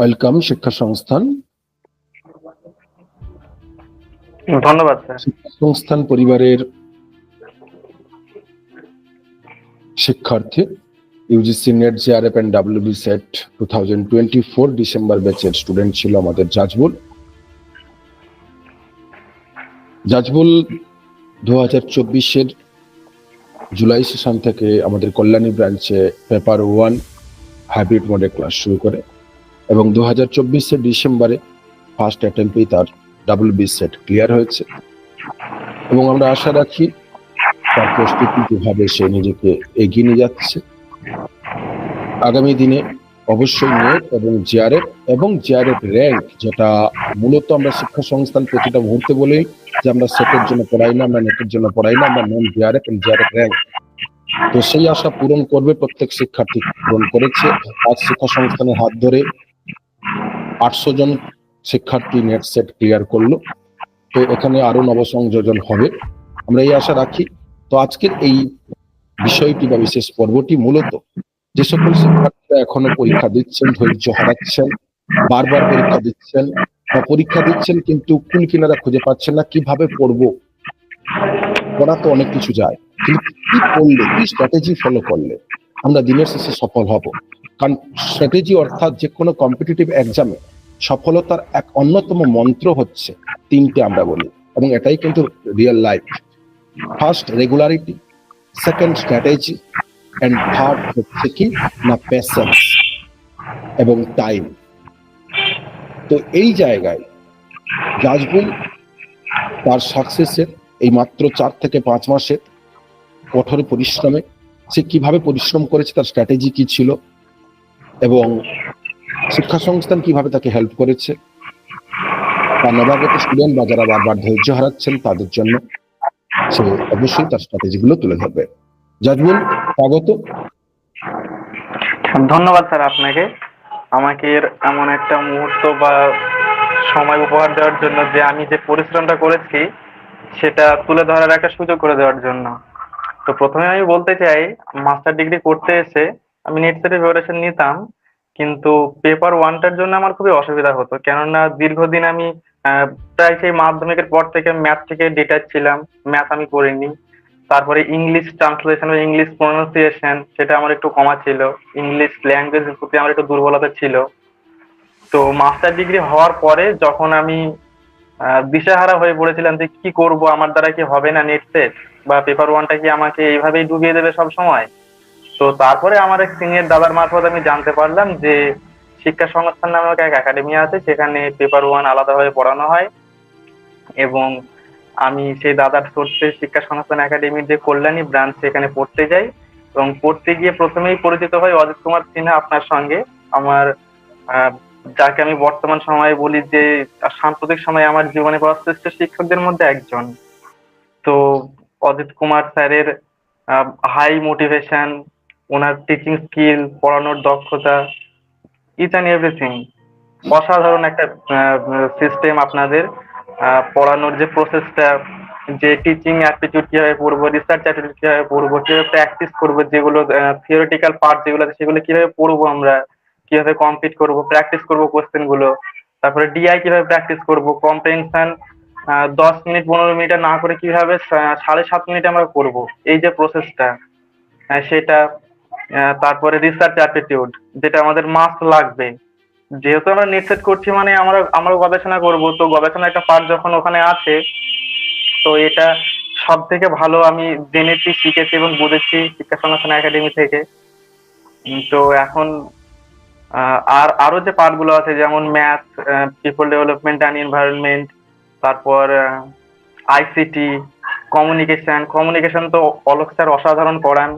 Welcome শিক্ষা সংস্থান। ধন্যবাদ সংস্থান পরিবারের শিক্ষার্থী UGC NET JRF and WB SET two thousand twenty four December ব্যাচের স্টুডেন্ট ছিল আমাদের জাজবুল। জাজবুল দু হাজার চব্বিশের জুলাই সেশন থেকে আমাদের কল্যাণী ব্রাঞ্চে পেপার ওয়ান হাইব্রিড মোডে ক্লাস শুরু করে। এবং দু হাজার চব্বিশের ডিসেম্বরে ফার্স্ট অ্যাটেম্পেই তার ডাবল বি সেট ক্লিয়ার হয়েছে। এবং আমরা আশা রাখি তার প্রস্তুতি কীভাবে সে নিজেকে এগিয়ে নিয়ে যাচ্ছে। আগামী দিনে অবশ্যই নেট এবং জিআরএফ এবং জিআরএফ র্যাঙ্ক, যেটা মূলত আমরা শিক্ষা সংস্থান প্রতিটা মুহূর্তে বলি যে আমরা সেটের জন্য পড়াই না, আমরা নেটের জন্য পড়াই না, আমরা নন জিআরএফ এবং জিআরএফ র্যাঙ্ক। তো সেই আশা পূরণ করবে প্রত্যেক শিক্ষার্থী পূরণ করেছে। আজ শিক্ষা সংস্থানের হাত ধরে আটশো জন শিক্ষার্থী নেট সেট ক্লিয়ার করল। তো এখানে আরও নবসংযোজন হবে। আমরা এই আশা রাখি। তো আজকের এই বিষয়টি বা বিশেষ পর্বটি মূলত যে সকল শিক্ষার্থীরা এখনও পরীক্ষা দিচ্ছেন, ধৈর্য হারাচ্ছেন, বারবার পরীক্ষা দিচ্ছেন বা পরীক্ষা দিচ্ছেন কিন্তু কুল কিনারা খুঁজে পাচ্ছেন না, কীভাবে পড়ব? পড়া তো অনেক কিছু যায়। কিন্তু কি করলে, কি স্ট্র্যাটেজি ফলো করলে আমরা দিনের শেষে সফল হব? স্ট্র্যাটেজি অর্থাৎ যে কোনো কম্পিটিটিভ এক্সামে সফলতার এক অন্যতম মন্ত্র হচ্ছে তিনটে আমরা বলি এবং এটাই কিন্তু real life first regularity second strategy and third হচ্ছে কি? না প্যাশেন্স এবং টাইম তো এই জায়গায় জাজবুল তার সাকসেসের এই মাত্র চার থেকে পাঁচ মাসের কঠোর পরিশ্রমে সে কীভাবে পরিশ্রম করেছে, তার স্ট্র্যাটেজি কি ছিল? এবং শিক্ষা সংস্থান কীভাবে তাকে হেল্প করেছে? বা নবাগত স্টুডেন্ট বা যারা বারবার ধৈর্য হারাচ্ছেন তাদের জন্য সে অবশ্যই তার স্ট্র্যাটেজি গুলো তুলে ধরবে। জাজবুল, স্বাগত। ধন্যবাদ স্যার আপনাকে। আমাকে এমন একটা মুহূর্ত বা সময় উপহার দেওয়ার জন্য যে আমি যে পরিশ্রমটা করেছি, সেটা তুলে ধরার একটা সুযোগ করে দেওয়ার জন্য। তো প্রথমে আমি বলতে চাই মাস্টার ডিগ্রি করতে এসে আমি নেট সেটের প্রিপারেশন নিতাম, কিন্তু পেপার ওয়ানটার জন্য আমার খুবই অসুবিধা হতো। কেননা দীর্ঘদিন আমি প্রায় সেই মাধ্যমিকের পর থেকে ম্যাথ থেকে ডিটাচ ছিলাম ম্যাথ আমি করিনি। তারপরে ইংলিশ ট্রান্সলেশন ইংলিশ প্রনাউন্সিয়েশন সেটা আমার একটু কমা ছিল। ইংলিশ ল্যাঙ্গুয়েজের প্রতি আমার একটু দুর্বলতা ছিল। তো মাস্টার ডিগ্রি হওয়ার পরে যখন আমি দিশেহারা হয়ে পড়েছিলাম যে কি করব, আমার দ্বারা কি হবে না নেট সেট বা পেপার ওয়ানটা কি আমাকে এইভাবেই ডুবিয়ে দেবে সব সময় তো তারপরে আমার এক সিনিয়র দাদার মারফত আমি জানতে পারলাম যে শিক্ষা সংস্থান নামক এক একাডেমি আছে, সেখানে পেপার ওয়ান আলাদাভাবে পড়ানো হয়। এবং আমি সেই দাদার সোর্সে শিক্ষা সংস্থান একাডেমির যে কল্যাণী ব্রাঞ্চ সেখানে পড়তে যাই। এবং পড়তে গিয়ে প্রথমেই পরিচিত হয় অজিত কুমার সিনহা আপনার সঙ্গে। আমার যাকে আমি বর্তমান সময়ে বলি যে সাম্প্রতিক সময়ে আমার জীবনে পাওয়া শ্রেষ্ঠ শিক্ষকদের মধ্যে একজন। তো অজিত কুমার স্যারের হাই মোটিভেশন ওনার টিচিং স্কিল পড়ানোর দক্ষতা ইচ অ্যান্ড এভরিথিং অসাধারণ একটা সিস্টেম আপনাদের পড়ানোর যে প্রসেসটা যে টিচিং অ্যাপটিটিউড কীভাবে পড়ব রিসার্চ অ্যাপটিটিউড কীভাবে পড়ব, কীভাবে প্র্যাকটিস করব, যেগুলো থিওরিটিক্যাল পার্ট যেগুলো আছে, সেগুলো কীভাবে পড়ব আমরা, কীভাবে কমপ্লিট করব প্র্যাকটিস করব কোশ্চেনগুলো, তারপরে ডিআই কীভাবে প্র্যাকটিস করব কম্প্রেনশন দশ মিনিট, পনেরো মিনিটে না করে কীভাবে সাড়ে সাত মিনিটে আমরা করব, এই যে প্রসেসটা সেটা তারপরে রিসার্চ অ্যাপটিটিউড যেটা আমাদের মাস্ট লাগবে। যেহেতু আমরা নেট সেট করছি মানে আমরা আমরা গবেষণা করব, তো গবেষণা একটা পার্ট যখন ওখানে আছে, তো এটা সব থেকে ভালো আমি জেনেছি, শিখেছি এবং বুঝেছি শিক্ষা সংস্থান একাডেমি থেকে। তো এখন আর আরও যে পার্টগুলো আছে, যেমন math people development and environment তারপর আইসিটি কমিউনিকেশন কমিউনিকেশন তো অলোক স্যার অসাধারণ পড়ান।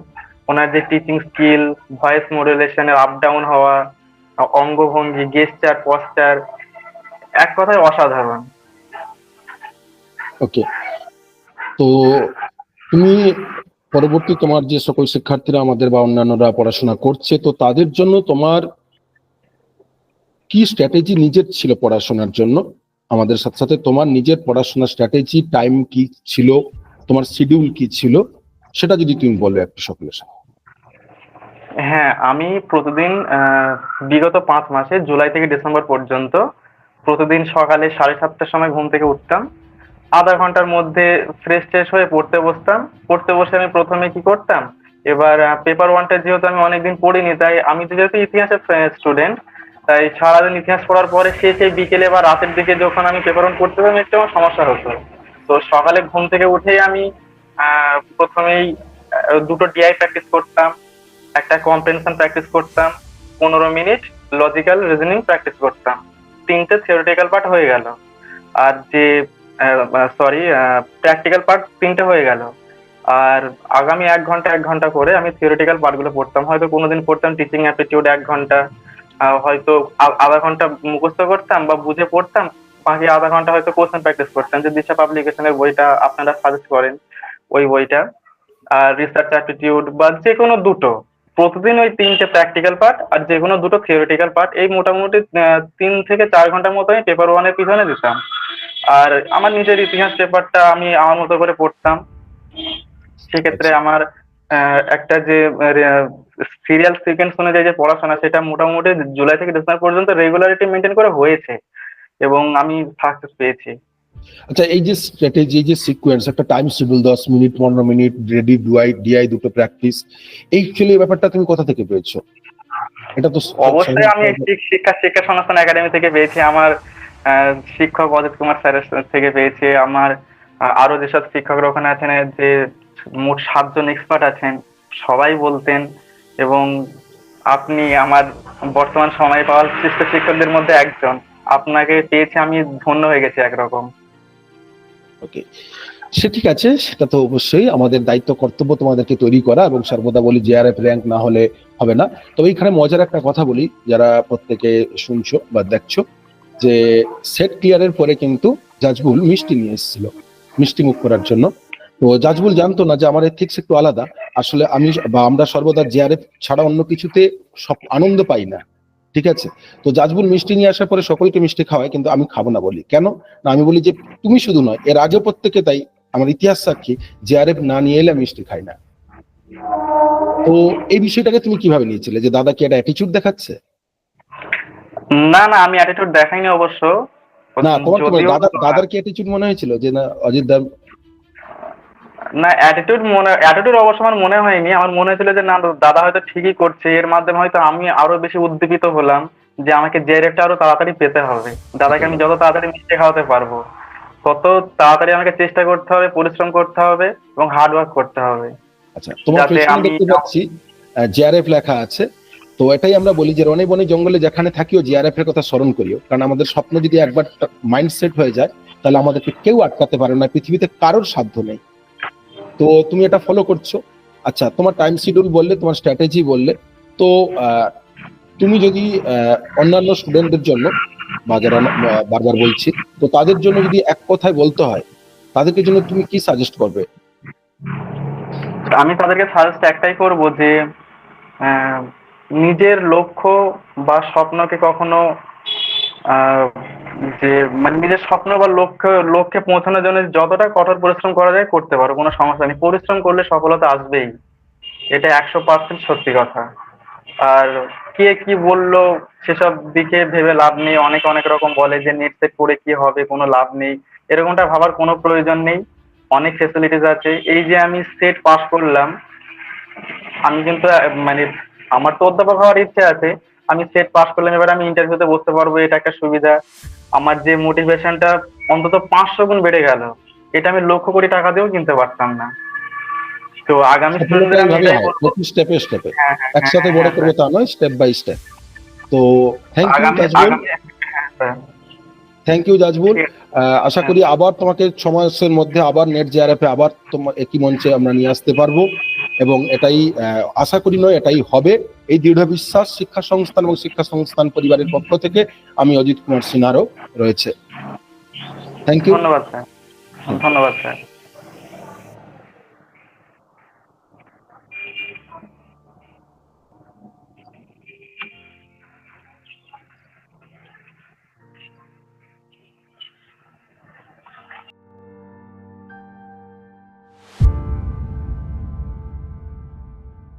ওনার যে টিচিং স্কিল ভয়েস মডুলেশনের আপ ডাউন হওয়া, অঙ্গভঙ্গি গেস্টার পস্টার এক কথায় অসাধারণ। ওকে তো তুমি পরবর্তী তোমার যে সকল শিক্ষার্থীরা আমাদের বা অন্যান্যরা পড়াশোনা করছে, তো তাদের জন্য তোমার কি স্ট্র্যাটেজি নিজের ছিল পড়াশোনার জন্য? আমাদের সাথে সাথে তোমার নিজের পড়াশোনার স্ট্র্যাটেজি টাইম কি ছিল? তোমার শিডিউল কি ছিল? সেটা যদি তুমি বলো একটু সকলের সাথে। হ্যাঁ আমি প্রতিদিন বিগত পাঁচ মাসে জুলাই থেকে ডিসেম্বর পর্যন্ত প্রতিদিন সকালে সাড়ে সাতটার সময় ঘুম থেকে উঠতাম। আধা ঘণ্টার মধ্যে ফ্রেশ ট্রেশ হয়ে পড়তে বসতাম। পড়তে বসে আমি প্রথমে কি করতাম? এবার পেপার ওয়ানটা যেহেতু আমি অনেকদিন পড়িনি, তাই আমি তো যেহেতু ইতিহাসের স্টুডেন্ট তাই সারাদিন ইতিহাস পড়ার পরে শেষে বিকেলে বা রাতের দিকে যখন আমি পেপার ওয়ান পড়তে পারতাম একটু আমার সমস্যা হতো। তো সকালে ঘুম থেকে উঠেই আমি প্রথমেই দুটো ডিআই প্র্যাকটিস করতাম, একটা কম্প্রেনশন প্র্যাকটিস করতাম, পনেরো মিনিট লজিক্যাল রিজনিং প্র্যাকটিস করতাম। তিনটে থিওরিটিক্যাল পার্ট হয়ে গেল। আর যে সরি প্র্যাকটিক্যাল পার্ট তিনটে হয়ে গেল। আর আগামী এক ঘণ্টা এক ঘণ্টা করে আমি থিওরিটিক্যাল পার্টগুলো পড়তাম। হয়তো কোনোদিন পড়তাম টিচিং অ্যাপটিটিউড এক ঘণ্টা হয়তো আধা ঘণ্টা মুখস্থ করতাম বা বুঝে পড়তাম, বাকি আধা ঘণ্টা হয়তো কোশ্চেন প্র্যাকটিস করতাম। যে দিশা পাবলিকেশনের বইটা আপনারা সাজেস্ট করেন ওই বইটা। আর রিসার্চ অ্যাপটিটিউড বা যে কোনো দুটো প্রতিদিন ওই তিনটে প্র্যাকটিক্যাল পার্ট আর যে কোনো দুটো থিওরিটিক্যাল পার্ট এই মোটামুটি তিন থেকে চার ঘণ্টার মতো আমি পেপার ওয়ানের পিছনে দিতাম। আর আমার নিজের ইতিহাস পেপারটা আমি আমার মতো করে পড়তাম। সেক্ষেত্রে আমার একটা যে সিরিয়াল সিকোয়েন্স অনুযায়ী যে পড়াশোনা সেটা মোটামুটি জুলাই থেকে ডিসেম্বর পর্যন্ত রেগুলারিটি মেনটেন করে হয়েছে। এবং আমি সাকসেস পেয়েছি। আচ্ছা এই যে স্ট্র্যাটেজি এই যে সিকোয়েন্স একটা টাইম শিডিউল দশ মিনিট পনেরো মিনিট রেডি ডুয়াই ডিআই দুটো প্র্যাকটিস এই অ্যাকচুয়ালি ব্যাপারটা তুমি কোথা থেকে পেয়েছ? এটা তো অবশ্যই আমি শিক্ষা শিক্ষা সংস্থান একাডেমি থেকে পেয়েছি আমার শিক্ষক অজিত কুমার স্যারের থেকে পেয়েছি আমার আরও যেসব শিক্ষকরা ওখানে আছেন যে মোট সাতজন এক্সপার্ট আছেন সবাই বলতেন এবং আপনি আমার বর্তমান সময়ে পাওয়া শ্রেষ্ঠ শিক্ষকদের মধ্যে একজন। আপনাকে পেয়েছি আমি ধন্য হয়ে গেছি একরকম। ওকে সে ঠিক আছে, সেটা তো অবশ্যই। আমাদের দায়িত্ব, কর্তব্য তোমাদেরকে তৈরি করা এবং সর্বদা বলি জেআরএফ র্যাঙ্ক না হলে হবে না। তবে এখানে মজার একটা কথা বলি, যারা প্রত্যেকে শুনছো বা দেখছ, যে সেট ক্লিয়ারের পরে কিন্তু জাজবুল মিষ্টি নিয়ে এসেছিল, মিষ্টি মুখ করার জন্য। তো জাজবুল জানতো না যে আমার এথিক্স একটু আলাদা। আসলে আমি বা আমরা সর্বদা জেআরএফ ছাড়া অন্য কিছুতে সব আনন্দ পাই না। ঠিক আছে? তো জাজবুল মিষ্টি নিয়ে আসার পরে সকলকে মিষ্টি খাওয়ায় কিন্তু আমি খাব না বলি। কেন? না আমি বলি যে তুমি শুধু নয় এর আগে প্রত্যেকে তাই আমার ইতিহাস সাক্ষী জেআরএফ না নিয়ে এলে মিষ্টি খাই না। তো এই বিষয়টাকে তুমি কীভাবে নিয়েছিলে? যে দাদা কি একটা অ্যাটিচিউড দেখাচ্ছে? না না আমি অ্যাটিটিউড দেখাইনি অবশ্য। না তোমার দাদা দাদার কি অ্যাটিচিউড মনে হয়েছিল? যে না অজিত দা না অ্যাটিটিউড মনে অ্যাটিটিউড অবশ্য আমার মনে হয়নি। আমার মনে হয়েছিল যে না দাদা হয়তো ঠিকই করছে। এর মাধ্যমে হয়তো আমি আরও বেশি উদ্দীপিত হলাম যে আমাকে যে রেটটা আরও তাড়াতাড়ি পেতে হবে। দাদাকে আমি যত তাড়াতাড়ি মিষ্টি খাওয়াতে পারব তত তাড়াতাড়ি আমাকে চেষ্টা করতে হবে পরিশ্রম করতে হবে এবং হার্ড ওয়ার্ক করতে হবে। আচ্ছা তোমার আমি- দেখতে পাচ্ছি জেআরএফ লেখা আছে। তো এটাই আমরা বলি যে রনে বনে জঙ্গলে যেখানে থাকিও জিআরএফ এর কথা স্মরণ করিও। কারণ আমাদের স্বপ্ন যদি একবার মাইন্ডসেট হয়ে যায় তাহলে আমাদেরকে কেউ আটকাতে পারে না। পৃথিবীতে কারোর সাধ্য নেই। তো তুমি এটা ফলো করছ। আচ্ছা তোমার টাইম শিডিউল বললে, তোমার স্ট্র্যাটেজি বললে। তো তুমি যদি অন্যান্য স্টুডেন্টদের জন্য, বা যারা বারবার বলছি, তো তাদের জন্য যদি এক কথায় বলতে হয়, তাদেরকে জন্য তুমি কি সাজেস্ট করবে? আমি তাদেরকে সাজেস্ট একটাই করব যে নিজের লক্ষ্য বা স্বপ্নকে কখনো যে মানে নিজের স্বপ্ন বা লক্ষ্য, লক্ষ্যে পৌঁছানোর জন্য যতটা কঠোর পরিশ্রম করা যায় করতে পারো, কোনো সমস্যা নেই। পরিশ্রম করলে সফলতা আসবেই। এটা একশো পার্সেন্ট সত্যি কথা। আর কে কি বলল সেসব দিকে ভেবে লাভ নেই। অনেক অনেক রকম বলে যে নেট সেট করে কি হবে, কোনো লাভ নেই। এরকমটা ভাবার কোনো প্রয়োজন নেই। অনেক ফেসিলিটিস আছে। এই যে আমি সেট পাস করলাম, আমি কিন্তু মানে আমার তো অধ্যাপক হওয়ার ইচ্ছে আছে। আমি সেট পাস করলাম, এবার আমি ইন্টারভিউতে বসতে পারব, এটা একটা সুবিধা। আমার যে মোটিভেশনটা অন্তত পাঁচশো গুণ বেড়ে গেল এটা আমি লক্ষ কোটি টাকা দিয়েও কিনতে পারতাম না। তো আগামী স্টেপে স্টেপে হ্যাঁ, হ্যাঁ, একসাথে হ্যাঁ, বড় হ্যাঁ, করবে তা নয় স্টেপ বাই স্টেপ তো থ্যাংক ইউ হ্যাঁ, থ্যাংক ইউ জাজবুল আশা করি আবার তোমাকে সমাজের মধ্যে আবার নেট জেআরএফে আবার তোমার একই মঞ্চে আমরা নিয়ে আসতে পারব। এবং এটাই আশা করি নয়, এটাই হবে। এই দৃঢ় বিশ্বাস শিক্ষা সংস্থান এবং শিক্ষা সংস্থান পরিবারের পক্ষ থেকে আমি অজিত কুমার সিনহারও রয়েছে। থ্যাংক ইউ ধন্যবাদ স্যার। ধন্যবাদ স্যার।